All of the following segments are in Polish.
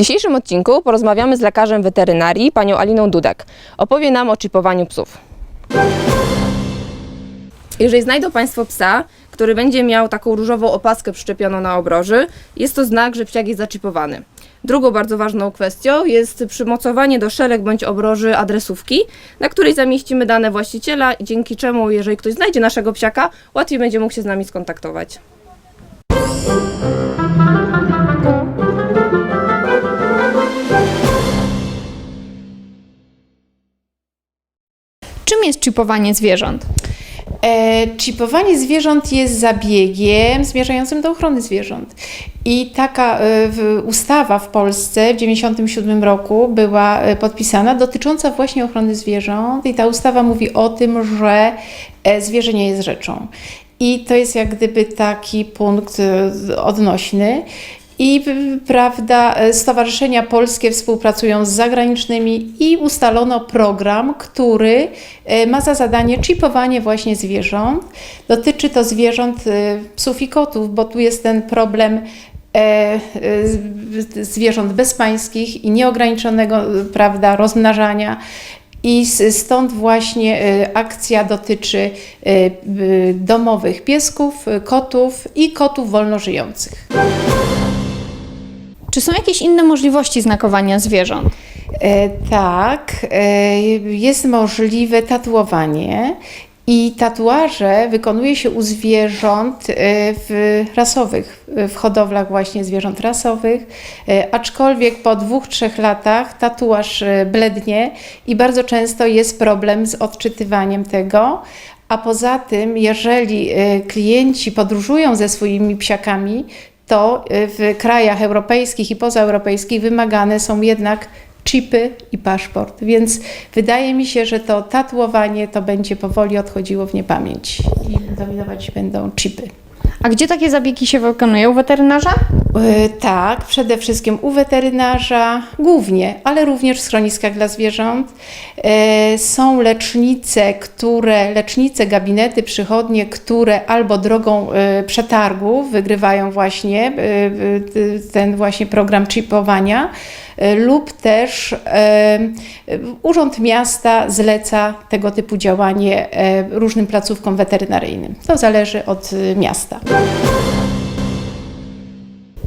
dzisiejszym odcinku porozmawiamy z lekarzem weterynarii, panią Aliną Dudek. Opowie nam o czipowaniu psów. Jeżeli znajdą Państwo psa, który będzie miał taką różową opaskę przyczepioną na obroży, jest to znak, że psiak jest zaczipowany. Drugą bardzo ważną kwestią jest przymocowanie do szelek bądź obroży adresówki, na której zamieścimy dane właściciela, dzięki czemu, jeżeli ktoś znajdzie naszego psiaka, łatwiej będzie mógł się z nami skontaktować. Czym jest chipowanie zwierząt? E, Chipowanie zwierząt jest zabiegiem zmierzającym do ochrony zwierząt. I taka w- ustawa w Polsce w 1997 roku była e, podpisana dotycząca właśnie ochrony zwierząt. I ta ustawa mówi o tym, że e, zwierzę nie jest rzeczą. I to jest jak gdyby taki punkt odnośny. I prawda, e, stowarzyszenia polskie współpracują z zagranicznymi i ustalono program, który e, ma za zadanie chipowanie właśnie zwierząt. Dotyczy to zwierząt e, psów i kotów, bo tu jest ten problem zwierząt bezpańskich i nieograniczonego prawda, rozmnażania. I stąd właśnie akcja dotyczy domowych piesków, kotów i kotów wolnożyjących. Czy są jakieś inne możliwości znakowania zwierząt? E, tak, e, jest możliwe tatuowanie. I tatuaże wykonuje się u zwierząt e, w rasowych, w hodowlach właśnie zwierząt rasowych, aczkolwiek po dwóch, trzech latach tatuaż blednie i bardzo często jest problem z odczytywaniem tego. A poza tym, jeżeli klienci podróżują ze swoimi psiakami, to y, w krajach europejskich i pozaeuropejskich wymagane są jednak chipy i paszport. Więc wydaje mi się, że to tatuowanie to będzie powoli odchodziło w niepamięć i dominować będą chipy. A gdzie takie zabiegi się wykonują? U weterynarza? Y, Tak, przede wszystkim u weterynarza, głównie, ale również w schroniskach dla zwierząt. Y, Są lecznice, które, lecznice, gabinety, przychodnie, które albo drogą y, przetargu wygrywają właśnie y, y, ten właśnie program chipowania, lub też y, Urząd Miasta zleca tego typu działanie y, różnym placówkom weterynaryjnym. To zależy od miasta.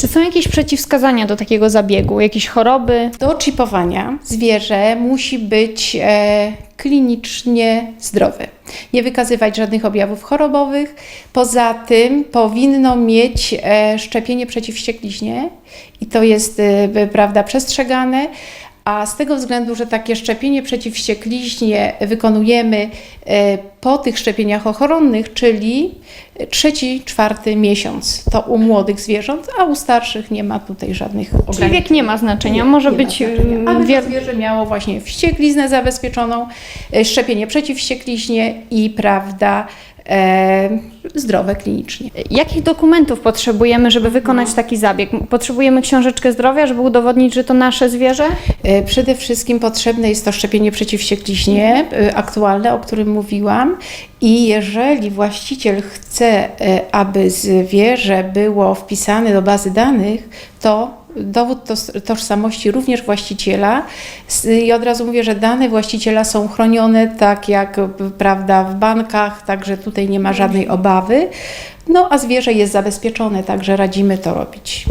Czy są jakieś przeciwwskazania do takiego zabiegu? Jakieś choroby? Do chipowania zwierzę musi być e, klinicznie zdrowe. Nie wykazywać żadnych objawów chorobowych. Poza tym powinno mieć e, szczepienie przeciw wściekliźnie i to jest e, prawda przestrzegane. A z tego względu, że takie szczepienie przeciw wściekliźnie wykonujemy e, po tych szczepieniach ochronnych, czyli trzeci, czwarty miesiąc, to u młodych zwierząt, a u starszych nie ma tutaj żadnych Czyli ograniczeń. wiek nie ma znaczenia, może Nie być znaczenia. wier... to zwierzę miało właśnie wściekliznę zabezpieczoną, e, szczepienie przeciw wściekliźnie i prawda, zdrowe klinicznie. Jakich dokumentów potrzebujemy, żeby wykonać taki zabieg? Potrzebujemy książeczkę zdrowia, żeby udowodnić, że to nasze zwierzę? E, Przede wszystkim potrzebne jest to szczepienie przeciw wściekliźnie e, aktualne, o którym mówiłam. I jeżeli właściciel chce, e, aby zwierzę było wpisane do bazy danych, to dowód tożsamości również właściciela. I od razu mówię, że dane właściciela są chronione tak jak prawda, w bankach, także tutaj nie ma żadnej obawy. No a zwierzę jest zabezpieczone, także radzimy to robić.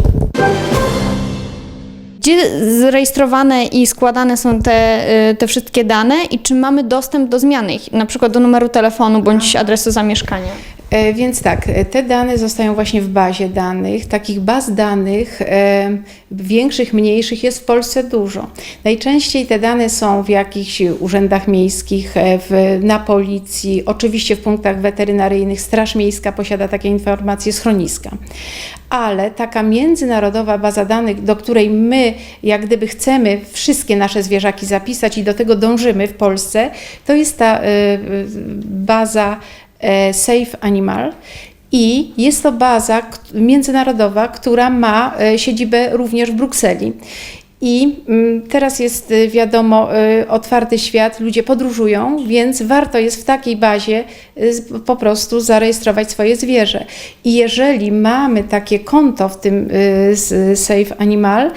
Gdzie zarejestrowane i składane są te, y, te wszystkie dane i czy mamy dostęp do zmiany ich, na przykład do numeru telefonu bądź adresu zamieszkania? E, Więc tak, e, te dane zostają właśnie w bazie danych. Takich baz danych e, większych, mniejszych jest w Polsce dużo. Najczęściej te dane są w jakichś urzędach miejskich, w, na policji, oczywiście w punktach weterynaryjnych. Straż Miejska posiada takie informacje, schroniska. Ale taka międzynarodowa baza danych, do której my jak gdyby chcemy wszystkie nasze zwierzaki zapisać i do tego dążymy w Polsce, to jest ta baza Safe Animal. I jest to baza międzynarodowa, która ma e, siedzibę również w Brukseli. I mm, teraz jest, y, wiadomo, otwarty świat, ludzie podróżują, więc warto jest w takiej bazie po prostu zarejestrować swoje zwierzę. I jeżeli mamy takie konto w tym Safe Animal,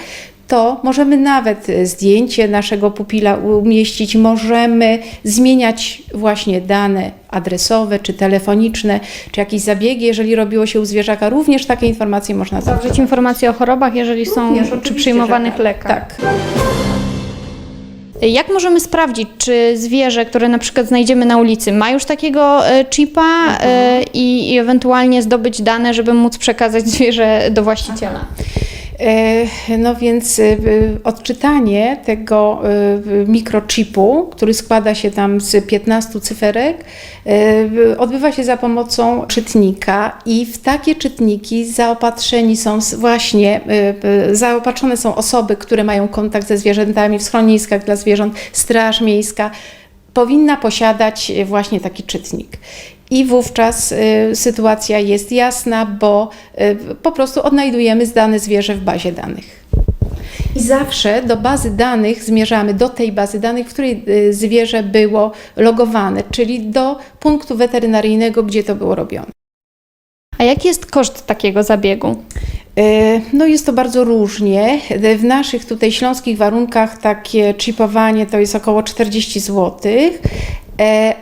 to możemy nawet e, zdjęcie naszego pupila umieścić, możemy zmieniać właśnie dane adresowe czy telefoniczne, czy jakieś zabiegi, jeżeli robiło się u zwierzaka, również takie informacje można Zawrzeć informacje o chorobach, jeżeli są, Również, czy przyjmowanych tak. lekach. Tak. Jak możemy sprawdzić, czy zwierzę, które na przykład znajdziemy na ulicy, ma już takiego e, chipa e, i, i ewentualnie zdobyć dane, żeby móc przekazać zwierzę do właściciela? E, No więc e, odczytanie tego e, mikrochipu, który składa się tam z 15 cyferek, e, odbywa się za pomocą czytnika i w takie czytniki zaopatrzeni są właśnie, e, e, zaopatrzone są osoby, które mają kontakt ze zwierzętami w schroniskach dla zwierząt, Straż Miejska powinna posiadać e, właśnie taki czytnik. I wówczas y, sytuacja jest jasna, bo y, po prostu odnajdujemy dane zwierzę w bazie danych. I zawsze do bazy danych zmierzamy, do tej bazy danych, w której y, zwierzę było logowane, czyli do punktu weterynaryjnego, gdzie to było robione. A jaki jest koszt takiego zabiegu? No jest to bardzo różnie. W naszych tutaj śląskich warunkach takie chipowanie to jest około 40 zł,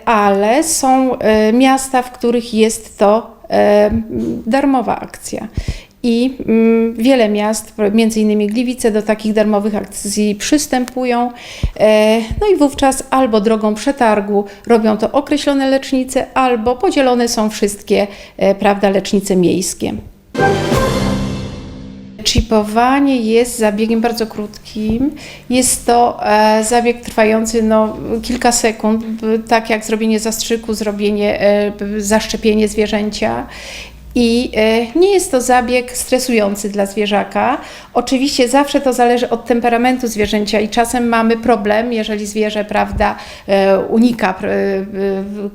ale są e, miasta, w których jest to e, darmowa akcja. I mm, wiele miast, między innymi Gliwice, do takich darmowych akcji przystępują. E, No i wówczas albo drogą przetargu robią to określone lecznice, albo podzielone są wszystkie, e, prawda, lecznice miejskie. Chipowanie jest zabiegiem bardzo krótkim. Jest to e, zabieg trwający no, kilka sekund, tak jak zrobienie zastrzyku, zrobienie, e, zaszczepienie zwierzęcia. I e, nie jest to zabieg stresujący dla zwierzaka. Oczywiście zawsze to zależy od temperamentu zwierzęcia i czasem mamy problem, jeżeli zwierzę, prawda, unika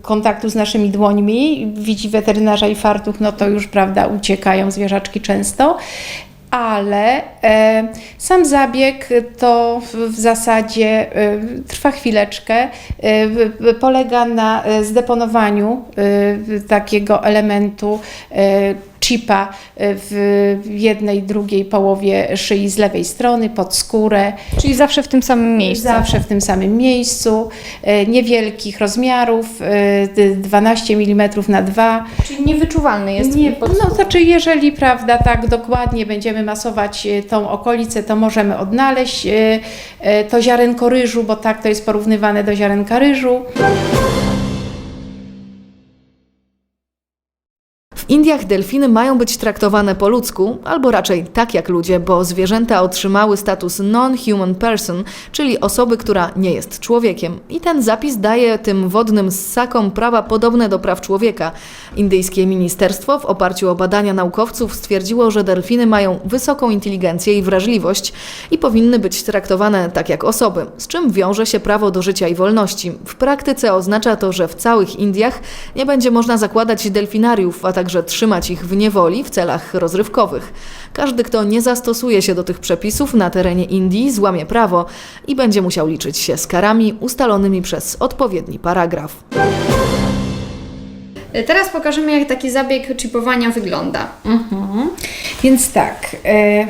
kontaktu z naszymi dłońmi, widzi weterynarza i fartuch, no to już, prawda, uciekają zwierzaczki często ale e, sam zabieg to w, w zasadzie e, trwa chwileczkę. E, w- polega na e, zdeponowaniu e, takiego elementu e, chipa e, w jednej, drugiej połowie szyi z lewej strony, pod skórę. Czyli zawsze w tym samym miejscu. Zawsze w tym samym miejscu, e, niewielkich rozmiarów, e, d- 12 mm na 2 Czyli niewyczuwalny jest. nie, no znaczy, jeżeli prawda, tak dokładnie będziemy masować tą okolicę, to możemy odnaleźć to ziarenko ryżu, bo tak to jest porównywane do ziarenka ryżu. W Indiach delfiny mają być traktowane po ludzku, albo raczej tak jak ludzie, bo zwierzęta otrzymały status non-human person, czyli osoby, która nie jest człowiekiem. I ten zapis daje tym wodnym ssakom prawa podobne do praw człowieka. Indyjskie ministerstwo w oparciu o badania naukowców stwierdziło, że delfiny mają wysoką inteligencję i wrażliwość i powinny być traktowane tak jak osoby, z czym wiąże się prawo do życia i wolności. W praktyce oznacza to, że w całych Indiach nie będzie można zakładać delfinariów, a także trzymać ich w niewoli w celach rozrywkowych. Każdy, kto nie zastosuje się do tych przepisów na terenie Indii, złamie prawo i będzie musiał liczyć się z karami ustalonymi przez odpowiedni paragraf. Teraz pokażemy, jak taki zabieg chipowania wygląda. Więc tak, e,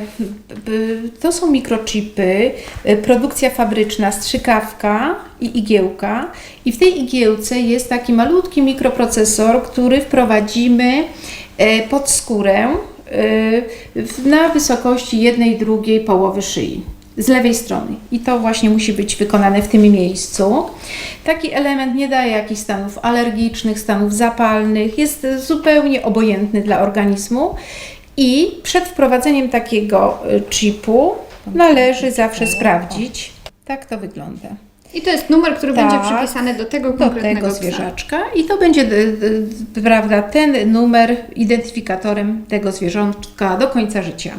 to są mikrochipy, e, produkcja fabryczna, strzykawka i igiełka. I w tej igiełce jest taki malutki mikroprocesor, który wprowadzimy e, pod skórę e, na wysokości jednej drugiej połowy szyi. Z lewej strony. I to właśnie musi być wykonane w tym miejscu. Taki element nie daje jakichś stanów alergicznych, stanów zapalnych, jest zupełnie obojętny dla organizmu. I przed wprowadzeniem takiego y, chipu należy zawsze sprawdzić. Tak to wygląda. I to jest numer, który Tak. będzie przypisany do tego Do konkretnego tego psa. zwierzaczka i to będzie y, y, prawda, ten numer identyfikatorem tego zwierzątka do końca życia.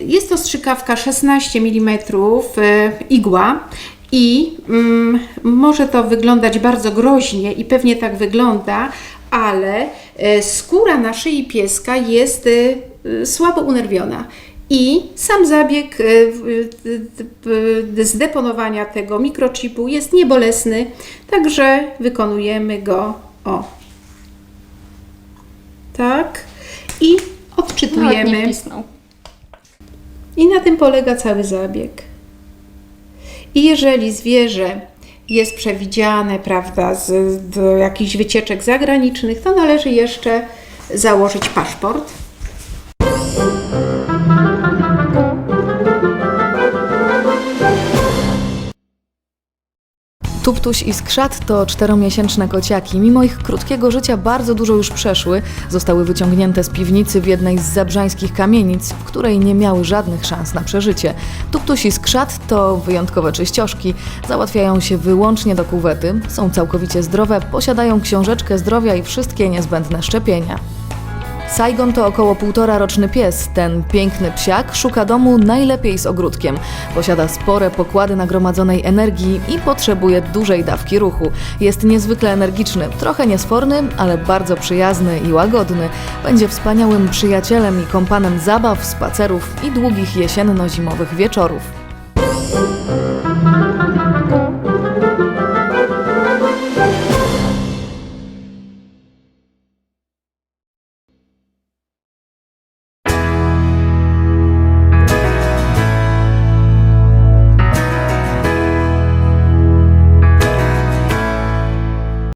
Jest to strzykawka 16 mm y, igła i mm, może to wyglądać bardzo groźnie i pewnie tak wygląda, ale y, skóra na szyi pieska jest y, słabo unerwiona. I sam zabieg zdeponowania tego mikrochipu jest niebolesny, także wykonujemy go o tak i Nawet nie odczytujemy. pisnął. I na tym polega cały zabieg. I jeżeli zwierzę jest przewidziane, prawda, z, do jakichś wycieczek zagranicznych, to należy jeszcze założyć paszport. Tuptuś i Skrzat to czteromiesięczne kociaki. Mimo ich krótkiego życia bardzo dużo już przeszły. Zostały wyciągnięte z piwnicy w jednej z zabrzańskich kamienic, w której nie miały żadnych szans na przeżycie. Tuptuś i Skrzat to wyjątkowe czyścioszki. Załatwiają się wyłącznie do kuwety, są całkowicie zdrowe, posiadają książeczkę zdrowia i wszystkie niezbędne szczepienia. Saigon to około półtora roczny pies. Ten piękny psiak szuka domu najlepiej z ogródkiem. Posiada spore pokłady nagromadzonej energii i potrzebuje dużej dawki ruchu. Jest niezwykle energiczny, trochę niesforny, ale bardzo przyjazny i łagodny. Będzie wspaniałym przyjacielem i kompanem zabaw, spacerów i długich jesienno-zimowych wieczorów.